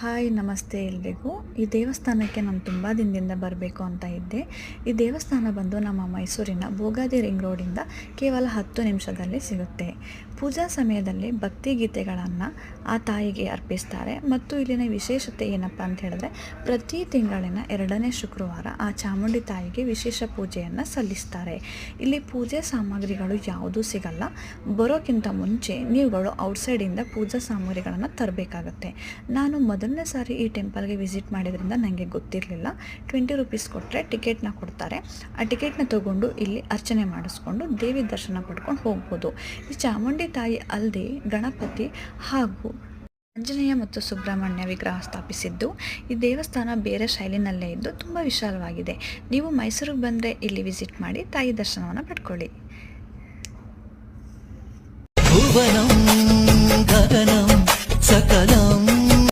Hi, ನಮಸ್ತೆ ಎಲ್ರಿಗೂ. ಈ ದೇವಸ್ಥಾನಕ್ಕೆ ನಾನು ತುಂಬ ದಿನದಿಂದ ಬರಬೇಕು ಅಂತ ಇದ್ದೆ. ಈ ದೇವಸ್ಥಾನ ಬಂದು ನಮ್ಮ ಮೈಸೂರಿನ ಭೋಗಾದಿ ರಿಂಗ್ ರೋಡಿಂದ ಕೇವಲ ಹತ್ತು ನಿಮಿಷದಲ್ಲಿ ಸಿಗುತ್ತೆ. ಪೂಜಾ ಸಮಯದಲ್ಲಿ ಭಕ್ತಿ ಗೀತೆಗಳನ್ನು ಆ ತಾಯಿಗೆ ಅರ್ಪಿಸ್ತಾರೆ. ಮತ್ತು ಇಲ್ಲಿನ ವಿಶೇಷತೆ ಏನಪ್ಪ ಅಂತ ಹೇಳಿದ್ರೆ, ಪ್ರತಿ ತಿಂಗಳಿನ ಎರಡನೇ ಶುಕ್ರವಾರ ಆ ಚಾಮುಂಡಿ ತಾಯಿಗೆ ವಿಶೇಷ ಪೂಜೆಯನ್ನು ಸಲ್ಲಿಸ್ತಾರೆ. ಇಲ್ಲಿ ಪೂಜೆ ಸಾಮಗ್ರಿಗಳು ಯಾವುದೂ ಸಿಗಲ್ಲ. ಬರೋಕ್ಕಿಂತ ಮುಂಚೆ ನೀವುಗಳು ಔಟ್ಸೈಡಿಂದ ಪೂಜಾ ಸಾಮಗ್ರಿಗಳನ್ನು ತರಬೇಕಾಗತ್ತೆ. ನಾನು ಮೊದಲನೇ ಸಾರಿ ಈ ಟೆಂಪಲ್ಗೆ ವಿಸಿಟ್ ಮಾಡಿದ್ರಿಂದ ನನಗೆ ಗೊತ್ತಿರಲಿಲ್ಲ. ಟ್ವೆಂಟಿ ರುಪೀಸ್ ಕೊಟ್ಟರೆ ಟಿಕೆಟ್ನ ಕೊಡ್ತಾರೆ. ಆ ಟಿಕೆಟ್ನ ತೊಗೊಂಡು ಇಲ್ಲಿ ಅರ್ಚನೆ ಮಾಡಿಸ್ಕೊಂಡು ದೇವಿ ದರ್ಶನ ಪಡ್ಕೊಂಡು ಹೋಗ್ಬೋದು. ಈ ಚಾಮುಂಡಿ ತಾಯಿ ಅಲ್ಲದೆ ಗಣಪತಿ ಹಾಗೂ ಆಂಜನೇಯ ಮತ್ತು ಸುಬ್ರಹ್ಮಣ್ಯ ವಿಗ್ರಹ ಸ್ಥಾಪಿಸಿದ್ದು, ಈ ದೇವಸ್ಥಾನ ಬೇರೆ ಶೈಲಿನಲ್ಲೇ ಇದ್ದು ತುಂಬ ವಿಶಾಲವಾಗಿದೆ. ನೀವು ಮೈಸೂರಿಗೆ ಬಂದರೆ ಇಲ್ಲಿ ವಿಸಿಟ್ ಮಾಡಿ ತಾಯಿ ದರ್ಶನವನ್ನು ಪಡ್ಕೊಳ್ಳಿ.